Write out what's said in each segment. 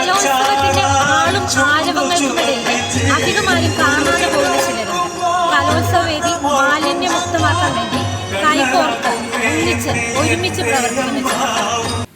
കലോത്സവത്തിന്റെ ആളും ആരവങ്ങൾക്കുമിടയിൽ അധികമായും കാണാതെ പോകുന്ന ചിലരും കലോത്സവ വേദി മാലിന്യമുക്തമാക്കാൻ വേണ്ടി കൈകോർത്ത് ഒന്നിച്ച് ഒരുമിച്ച് പ്രവർത്തിക്കുന്നു.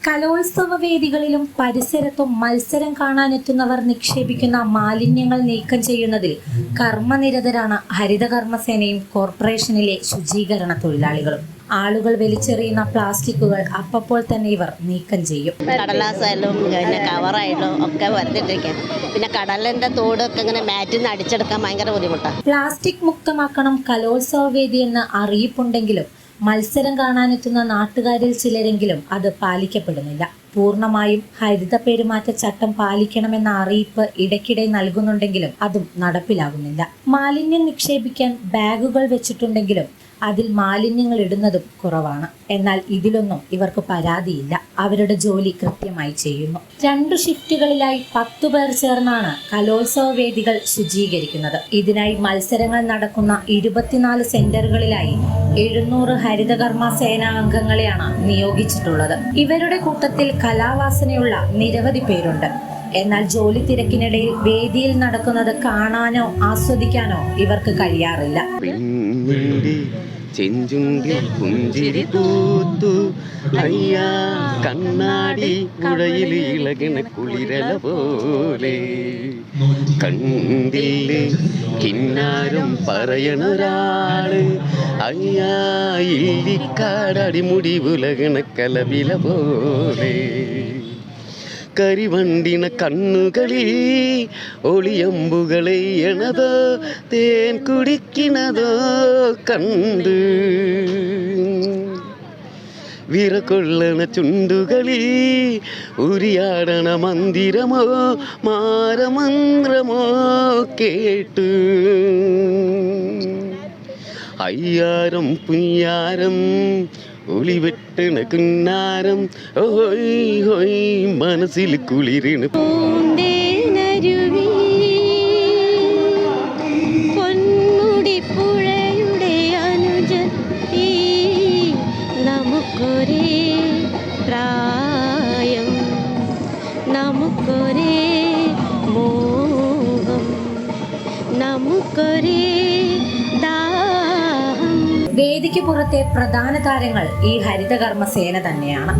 കലോത്സവ വേദികളിലും പരിസരത്തും മത്സരം കാണാനെത്തുന്നവർ നിക്ഷേപിക്കുന്ന മാലിന്യങ്ങൾ നീക്കം ചെയ്യുന്നതിൽ കർമ്മനിരതരാണ് ഹരിതകർമ്മസേനയും കോർപ്പറേഷനിലെ ശുചീകരണ തൊഴിലാളികളും. ആളുകൾ വലിച്ചെറിയുന്ന പ്ലാസ്റ്റിക്കുകൾ അപ്പപ്പോൾ തന്നെ ഇവർ നീക്കം ചെയ്യും. കടലാസായാലും പിന്നെ കവറായാലും ഒക്കെ വരുത്തിട്ടിരിക്കാം പിന്നെ കടലിന്റെ തോടൊക്കെ ഇങ്ങനെ മാറ്റിൽ നിന്ന് അടിച്ചെടുക്കാൻ ഭയങ്കര ബുദ്ധിമുട്ടാണ്. പ്ലാസ്റ്റിക് മുക്തമാക്കണം കലോത്സവ വേദി എന്ന് അറിയിപ്പുണ്ടെങ്കിലും മത്സരം കാണാനെത്തുന്ന നാട്ടുകാരിൽ ചിലരെങ്കിലും അത് പാലിക്കപ്പെടുന്നില്ല. പൂർണമായും ഹരിത പെരുമാറ്റ ചട്ടം പാലിക്കണമെന്ന അറിയിപ്പ് ഇടയ്ക്കിടെ നൽകുന്നുണ്ടെങ്കിലും അതും നടപ്പിലാകുന്നില്ല. മാലിന്യം നിക്ഷേപിക്കാൻ ബാഗുകൾ വെച്ചിട്ടുണ്ടെങ്കിലും അതിൽ മാലിന്യങ്ങൾ ഇടുന്നതും കുറവാണ്. എന്നാൽ ഇതിലൊന്നും ഇവർക്ക് പരാതിയില്ല. അവരുടെ ജോലി കൃത്യമായി ചെയ്യുന്നു. രണ്ടു ഷിഫ്റ്റുകളിലായി പത്തു പേർ ചേർന്നാണ് കലോത്സവ വേദികൾ ശുചീകരിക്കുന്നത്. ഇതിനായി മത്സരങ്ങൾ നടക്കുന്ന ഇരുപത്തിനാല് സെന്ററുകളിലായി എഴുന്നൂറ് ഹരിതകർമ്മ സേനാ അംഗങ്ങളെയാണ് നിയോഗിച്ചിട്ടുള്ളത്. ഇവരുടെ കൂട്ടത്തിൽ കലാവാസനയുള്ള നിരവധി പേരുണ്ട്. എന്നാൽ ജോലി തിരക്കിനിടയിൽ വേദിയിൽ നടക്കുന്നത് കാണാനോ ആസ്വദിക്കാനോ ഇവർക്ക് കഴിയാറില്ല. ചെഞ്ചുണ്ടിൽ പുഞ്ചിരി പൂത്തു അയ്യാ കണ്ണാടി കുഴയിൽ ഇളകിണ കുളിരല പോലെ. കണ്ടില്ലേ കിന്നാരം പറയണൊരാൾ. അയ്യാ ഇല്ലിക്കാടടിമുടി ഉലകിണ കലവില പോലെ. കരിവണ്ടിന കണ്ണുകളിൽ ഒളിയമ്പുകളെ എണതോ തേൻ കുടിക്കുന്നതോ കണ്ട്. വിറകൊള്ളണ ചുണ്ടുകളിൽ ഉരിയാടണ മന്ദിരമോ മാരമന്ത്രമോ കേട്ട്. അയ്യാരം പുയ്യാരം ഒളിവെട്ട് കുന്നാരം ഓയ് ഹോയ് മനസ്സിൽ കുളിരിണ്. നമുക്കൊരേ നമുക്കൊരേ മോഹം നമുക്കൊരേ വേദിക്ക് പുറത്തെ പ്രധാന താരങ്ങൾ ഈ ഹരിതകർമ്മ സേന തന്നെയാണ്